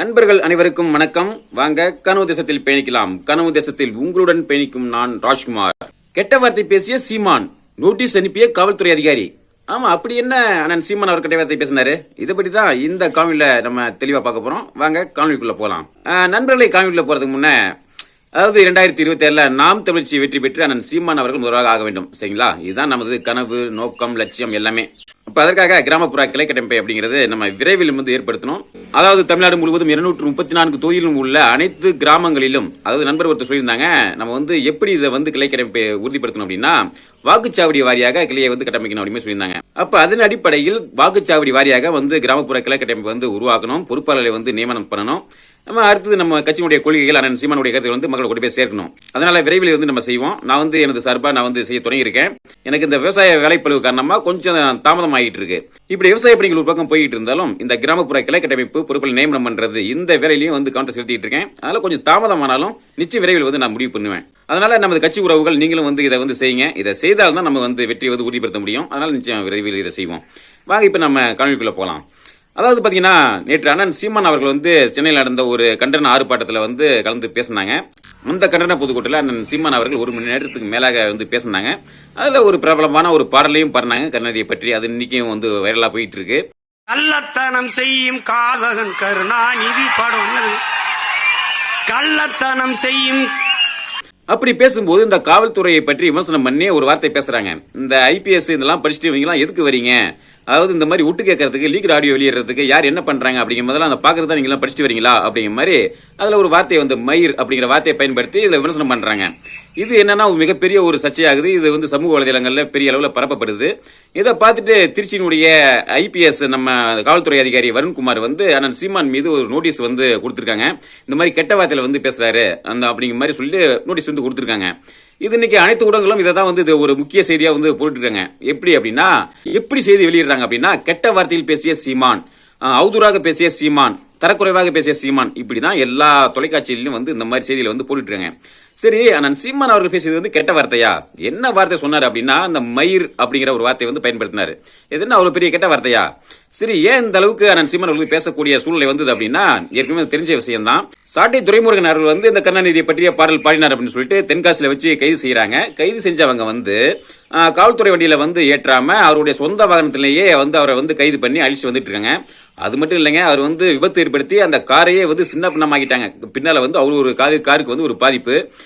நண்பர்கள் அனைவருக்கும் வணக்கம். வாங்க கனவு தேசத்தில் பயணிக்கலாம். கனவு தேசத்தில் உங்களுடன் பயணிக்கும் நான் ராஜ்குமார். கெட்ட வார்த்தை பேசிய சீமான் நோட்டீஸ் அனுப்பிய காவல்துறை அதிகாரி. ஆமா அப்படி என்ன அண்ணன் சீமான் அவர் கெட்ட வார்த்தை பேசினாரு? இதை பத்தி தான் இந்த காணொலியில நம்ம தெளிவா பார்க்க போறோம். வாங்க காணொலிக்குள்ள போலாம். நண்பர்களை காணொலிக்குள்ள போறதுக்கு முன்ன அதாவது இரண்டாயிரத்தி இருபத்தி ஏழுல நாம் தமிழ்ச்சி வெற்றி பெற்று அண்ணன் சீமான் அவர்கள் முதல்வராக ஆக வேண்டும். சரிங்களா? இதுதான் நமது கனவு நோக்கம் லட்சியம் எல்லாமே. இப்போ அதற்காக கிராமப்புற கிளை கட்டமைப்பை அப்படிங்கிறது நம்ம விரைவில் வந்து ஏற்படுத்தணும். அதாவது தமிழ்நாடு முழுவதும் இருநூற்று முப்பத்தி நான்கு தொகுதியிலும் உள்ள அனைத்து கிராமங்களிலும் அதாவது நண்பர் ஒருத்தர் சொல்லியிருந்தாங்க நம்ம வந்து எப்படி இதை வந்து கிளை கட்டமைப்பை உறுதிப்படுத்தணும் அப்படின்னா வாக்குச்சாவடி வாரியாக கிளையை வந்து கட்டமைக்கணும் அப்படின்னு சொல்லியிருந்தாங்க. அப்ப அதன் அடிப்படையில் வாக்குச்சாவடி வாரியாக வந்து கிராமப்புற கிளை கட்டமைப்பு வந்து உருவாக்கணும் பொறுப்பாளர்களை வந்து நியமனம் பண்ணணும். நம்ம அடுத்தது நம்ம கட்சியினுடைய கொள்கைகள் அண்ணன் சீமானுடைய கருத்துக்கள் வந்து மக்கள் கொண்டு போய் சேர்க்கணும். அதனால விரைவில் வந்து நம்ம செய்வோம். நான் வந்து எனது சார்பாக நான் வந்து செய்ய தொடங்கியிருக்கேன். எனக்கு இந்த விவசாய வேலைப்பளவு காரணமாக கொஞ்சம் தாமதம் ஆகிட்டு இருக்கு. இப்படி விவசாய பணிகள் ஒரு பக்கம் போயிட்டு இருந்தாலும் இந்த கிராமப்புற கிளை கட்டமைப்பு பொறுப்பில் நியமனம் பண்றது இந்த வேலையிலையும் வந்து கவனத்தை செலுத்திட்டு இருக்கேன். அதனால கொஞ்சம் தாமதமானாலும் நிச்சய விரைவில் வந்து நான் முடிவு பண்ணுவேன். அதனால நமது கட்சி உறவுகள் நீங்களும் வந்து இதை வந்து செய்யுங்க. இதை செய்தால் தான் நம்ம வந்து வெற்றியை வந்து உறுதிப்படுத்த முடியும். அதனால நிச்சயம் விரைவில் இதை செய்வோம். வாங்க இப்போ நம்ம காணொலிக்குள்ள போகலாம் அதாவது பாத்தீங்கன்னா நேற்று அண்ணன் சீமான் அவர்கள் வந்து சென்னையில் நடந்த ஒரு கண்டன ஆர்ப்பாட்டத்தில் வந்து கலந்து பேசினாங்க. அந்த கண்டன பொதுக்கூட்டத்தில் அண்ணன் சீமான் அவர்கள் ஒரு மணி நேரத்துக்கு மேலாக வந்து பேசினாங்க. அதுல ஒரு பிரபலமான ஒரு பாடலையும் பாடினாங்க கருணாநிதியை பற்றி. அது இன்னைக்கும் வந்து வைரலா போயிட்டு இருக்கு கள்ளத்தனம் செய்யும் காதகன் கருணாநிதி படம் கள்ளத்தனம் செய்யும் அப்படி பேசும்போது இந்த காவல்துறையை பற்றி விமர்சனம் பண்ணி ஒரு வார்த்தை பேசுறாங்க. இந்த ஐபிஎஸ் இதெல்லாம் படிச்சுட்டு இவங்கலாம் எதுக்கு வரீங்க? அதாவது இந்த மாதிரி விட்டு கேட்கறதுக்கு லீக் ஆடியோ வெளியிடுறதுக்கு யார் என்ன பண்றாங்க அப்படிங்கிற முதல்ல அந்த பாக்குறதா நீங்க எல்லாம் படிச்சுட்டு வரீங்களா அப்படிங்கிற மாதிரி அதுல ஒரு வார்த்தையை வந்து மயிர் அப்படிங்கிற வார்த்தையை பயன்படுத்தி இதுல விமர்சனம் பண்றாங்க. இது என்னன்னா மிகப்பெரிய ஒரு சர்ச்சையாகுது. இது வந்து சமூக வலைதளங்கள்ல பெரிய அளவில் பரப்பப்படுது. இதை பார்த்துட்டு திருச்சியினுடைய ஐபிஎஸ் நம்ம காவல்துறை அதிகாரி வருண்குமார் வந்து அண்ணன் சீமான் மீது ஒரு நோட்டீஸ் வந்து கொடுத்திருக்காங்க. இந்த மாதிரி கெட்ட வார்த்தையில வந்து பேசுறாரு. அந்த அப்படிங்கிற மாதிரி சொல்லி நோட்டீஸ் வந்து கொடுத்திருக்காங்க. இது இன்னைக்கு அனைத்து ஊடகங்களும் இதை தான் வந்து இது ஒரு முக்கிய செய்தியா வந்து போட்டுருக்காங்க எப்படி அப்படின்னா எப்படி செய்தி வெளியிடுறாங்க அப்படின்னா கெட்ட வார்த்தையில் பேசிய சீமான் அவதூறாக பேசிய சீமான் தரக்குறைவாக பேசிய சீமான் இப்படிதான் எல்லா தொலைக்காட்சியிலும் வந்து இந்த மாதிரி செய்தியில வந்து போட்டுட்டு இருக்காங்க சரி அண்ணன் சீமான் அவர்கள் பேசியது வந்து கெட்ட வார்த்தையா? என்ன வார்த்தை சொன்னார் அப்படின்னா அந்த மயிர் அப்படிங்கிற ஒரு வார்த்தையை வந்து பயன்படுத்தினாரு. இது என்ன அவ்வளவு பெரிய கெட்ட வார்த்தையா? சரி ஏன் இந்த அளவுக்கு அண்ணன் சீமான் அவர்களுக்கு பேசக்கூடிய சூழ்நிலை வந்தது அப்படின்னா ஏற்கனவே தெரிஞ்ச விஷயம் தான் சாட்டை துரைமுருகன் அவர்கள் வந்து இந்த கருணாநிதியை பற்றிய பாடல் பாடினார் அப்படின்னு சொல்லிட்டு தென்காசியில வச்சு கைது செய்யறாங்க. கைது செஞ்சவங்க வந்து காவல்துறை வண்டியில வந்து ஏற்றாம அவருடைய சொந்த வாகனத்திலேயே வந்து அவரை வந்து கைது பண்ணி அழிச்சு வந்துட்டு இருக்காங்க அது மட்டும் இல்லைங்க அவர் வந்து விபத்து ஏற்படுத்தி அந்த காரையே வந்து சின்ன பின்னமாக்கிட்டாங்க பின்னால வந்து அவர் ஒரு காருக்கு வந்து ஒரு பாதிப்பு.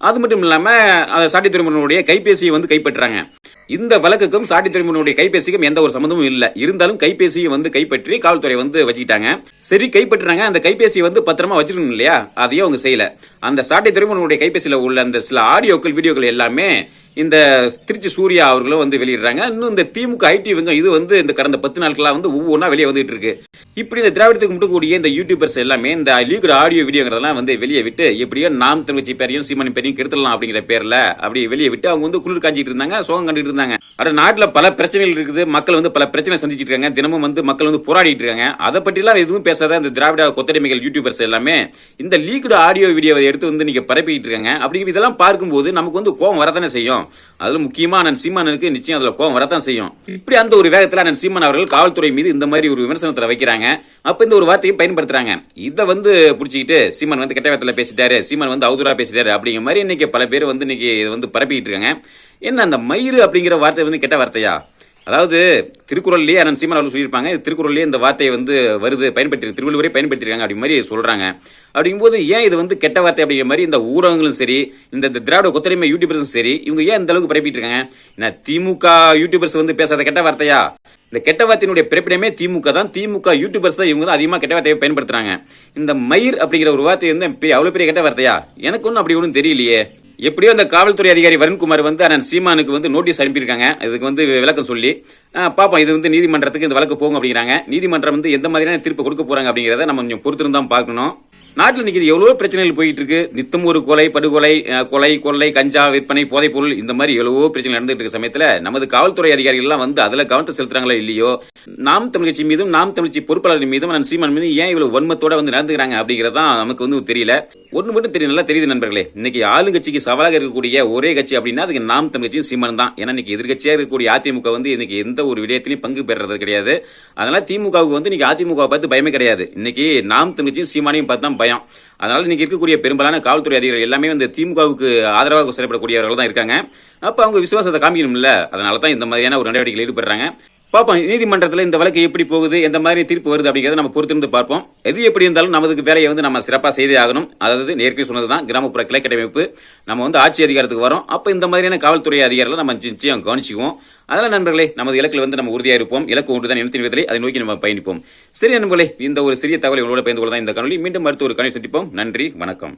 அது மட்டும் இல்லாமல் அந்த சாட்டி துறைமுகனுடைய கைபேசியை வந்து கைப்பற்றாங்க. இந்த வழக்குக்கும் சாட்டி துறைமுகனுடைய கைபேசிக்கும் எந்த ஒரு சம்மந்தமும் இல்லை. இருந்தாலும் கைபேசியை வந்து கைப்பற்றி காவல்துறை வந்து வச்சுக்கிட்டாங்க. சரி கைப்பற்றுறாங்க. அந்த கைபேசியை வந்து பத்திரமா வச்சிருக்கணும் இல்லையா? அதையும் அவங்க செய்யல. அந்த சாட்டி துறைமுகனுடைய கைபேசியில் உள்ள அந்த சில ஆடியோக்கள் வீடியோக்கள் எல்லாமே இந்த திருச்சி சூர்யா அவர்களும் வந்து வெளியிடுறாங்க. இன்னும் இந்த திமுக ஐடி இவங்க இது வந்து இந்த கடந்த பத்து நாட்களா வந்து ஒவ்வொன்றா வெளியே வந்துட்டு இருக்கு. இப்படி இந்த திராவிடத்துக்கு முட்டக்கூடிய இந்த யூடியூபர்ஸ் எல்லாமே இந்த லீக் ஆடியோ வீடியோங்கிறதெல்லாம் வந்து வெளியே விட்டு எப்படியோ நாம் திருச்சி பேரையும் சீமானின் பேரையும் கெடுத்துடலாம் அப்படிங்கிற பேர்ல அப்படி வெளியே விட்டு அவங்க வந்து குளிர் காஞ்சிட்டு இருந்தாங்க சோகம் கண்டுட்டு இருந்தாங்க. அட நாட்டில் பல பிரச்சனைகள் இருக்குது. மக்கள் வந்து பல பிரச்சனை சந்திச்சிட்டு இருக்காங்க. தினமும் வந்து மக்கள் வந்து போராடிட்டு இருக்காங்க. அதை பற்றிலாம் எதுவும் பேசாத இந்த திராவிட கொத்தடிமைகள் யூடியூபர்ஸ் எல்லாமே இந்த லீக்டு ஆடியோ வீடியோவை எடுத்து வந்து நீங்கள் பரப்பிட்டு இருக்காங்க. அப்படி இதெல்லாம் பார்க்கும்போது நமக்கு வந்து கோவம் வரதானே செய்யும். அதில் முக்கியமாக அண்ணன் சீமானனுக்கு நிச்சயம் அதில் கோவம் வரதான் செய்யும். இப்படி அந்த ஒரு வேகத்தில் அண்ணன் சீமான் அவர்கள் காவல்துறை மீது இந்த மாதிரி ஒரு விமர்சனத்தில் வைக்கிறாங்க. அப்போ இந்த ஒரு வார்த்தையும் பயன்படுத்துறாங்க. இதை வந்து பிடிச்சிக்கிட்டு சீமான் வந்து கெட்ட வார்த்தையில பேசிட்டாரு. சீமான் வந்து அவதூறா பேசிட்டாரு. அப்படிங்கிற மாதிரி இன்னைக்கு பல பேர் வந்து இன்னைக்கு இதை வந்து பரப்பிட்டு இருக்காங்க. என்ன அந்த மயிறு அப்படிங்கிற வார்த்தை வந்து கெட்ட வார்த்தையா? அதாவது திருக்குறள்லயே அண்ணன் சீமான் அவர்கள் சொல்லியிருப்பாங்க திருக்குறள்லேயே இந்த வார்த்தையை வந்து வருது பயன்படுத்தி திருவள்ளுவரே பயன்படுத்திருக்காங்க அப்படி மாதிரி சொல்கிறாங்க அப்படிங்கும்போது ஏன் இது வந்து கெட்ட வார்த்தை அப்படிங்கிற மாதிரி இந்த ஊடகங்களும் சரி இந்த திராவிட கொத்தடிமை யூடியூபர்ஸும் சரி இவங்க ஏன் இந்த அளவுக்கு பரப்பிட்டு இருக்காங்க? என்ன திமுக யூடியூபர்ஸ் வந்து பேசாத கெட்ட வார்த்தையா? இந்த கெட்ட வார்த்தையினுடைய பிறப்பிடமே திமுக தான். திமுக யூடியூபர்ஸ் தான் இவங்க தான் அதிகமாக கெட்ட வார்த்தையை பயன்படுத்துறாங்க. இந்த மயிர் அப்படிங்கிற ஒரு வார்த்தை வந்து பெரிய- பெரிய கெட்ட வார்த்தையா? எனக்கு ஒன்றும் அப்படி ஒன்றும் தெரியலையே. எப்படியோ அந்த காவல்துறை அதிகாரி வருண்குமார் வந்து அண்ணன் சீமானுக்கு வந்து நோட்டீஸ் அனுப்பியிருக்காங்க. இதுக்கு வந்து விளக்கம் சொல்லி பாப்போம் இது வந்து நீதிமன்றத்துக்கு இந்த வழக்கு போகும் அப்படிங்கிறாங்க. நீதிமன்றம் வந்து எந்த மாதிரியான தீர்ப்பு கொடுக்க போறாங்க அப்படிங்கறத நம்ம கொஞ்சம் பொறுத்திருந்தான் பார்க்கணும். நாட்டில் இன்னைக்கு எவ்வளோ பிரச்சனைகள் போயிட்டு இருக்கு நித்தம் ஒரு கொலை படுகொலை கொலை கொள்ளை கஞ்சா விற்பனை போதைப் பொருள் இந்த மாதிரி எவ்வளவோ பிரச்சனை நடந்துட்டு இருக்க சமயத்தில் நமது காவல்துறை அதிகாரிகள் எல்லாம் வந்து அதில் கவனத்தை செலுத்துறாங்களா இல்லையோ நாம் தமிழ்ச்சி மீதும் நாம் தமிழ்ச்சி பொறுப்பாளர் மீதும் நான் சீமான் மீதும் ஏன் இவ்வளவு வன்மத்தோட வந்து நடந்துக்கிறாங்க அப்படிங்கறதான் நமக்கு வந்து தெரியல. ஒன்று மட்டும் தெரியும் நல்லா தெரியுது நண்பர்களே. இன்னைக்கு ஆளுங்கட்சிக்கு சவாலாக இருக்கக்கூடிய ஒரே கட்சி அப்படின்னா அதுக்கு நாம் தமிழ்ச்சியும் சீமான் தான். ஏன்னா இன்னைக்கு எதிர்கட்சியாக இருக்கக்கூடிய அதிமுக வந்து இன்னைக்கு எந்த ஒரு விடயத்திலையும் பங்கு பெறுறது கிடையாது. அதனால திமுகவுக்கு வந்து இன்னைக்கு அதிமுக பார்த்து பயமே கிடையாது. இன்னைக்கு நாம் தமிழ்ச்சியும் சீமானையும் பார்த்து தான் பயம். அதனால இன்னைக்கு இருக்கக்கூடிய பெரும்பாலான காவல்துறை அதிகாரிகள் எல்லாமே வந்து திமுகவுக்கு ஆதரவாக செயல்படக்கூடியவர்கள் தான் இருக்காங்க. அப்ப அவங்க விசுவாசத்தை காமிக்கணும்ல. அதனால தான் இந்த மாதிரியான ஒரு நடவடிக்கையில் ஈடுபடுறாங்க. பார்ப்போம் நீதிமன்றத்தில் இந்த வழக்கு எப்படி போகுது எந்த மாதிரி தீர்ப்பு வருது அப்படிங்கிறத நம்ம பொறுத்திருந்து பார்ப்போம். எது எப்படி இருந்தாலும் நமக்கு வேலையை வந்து நம்ம சிறப்பாக செய்தே ஆகணும். அதாவது நேற்று சொன்னது தான் கிராமப்புற கிளை கட்டமைப்பு நம்ம வந்து ஆட்சி அதிகாரத்துக்கு வரோம். அப்போ இந்த மாதிரியான காவல்துறை அதிகாரிகளை நம்ம நிச்சயம் கவனிச்சுக்குவோம். அதனால் நண்பர்களே நமது இலக்கில் வந்து நம்ம உறுதியாக இருப்போம். இலக்கு ஒன்றுதான் இனத்தின் விதலை அதை நோக்கி நம்ம பயணிப்போம். சரி நண்பர்களே இந்த ஒரு சிறிய தகவலை உங்களோட பயந்து கொள்ளதான் இந்த கணொலி மீண்டும் மருத்துவ ஒரு கணி சந்திப்போம். நன்றி வணக்கம்.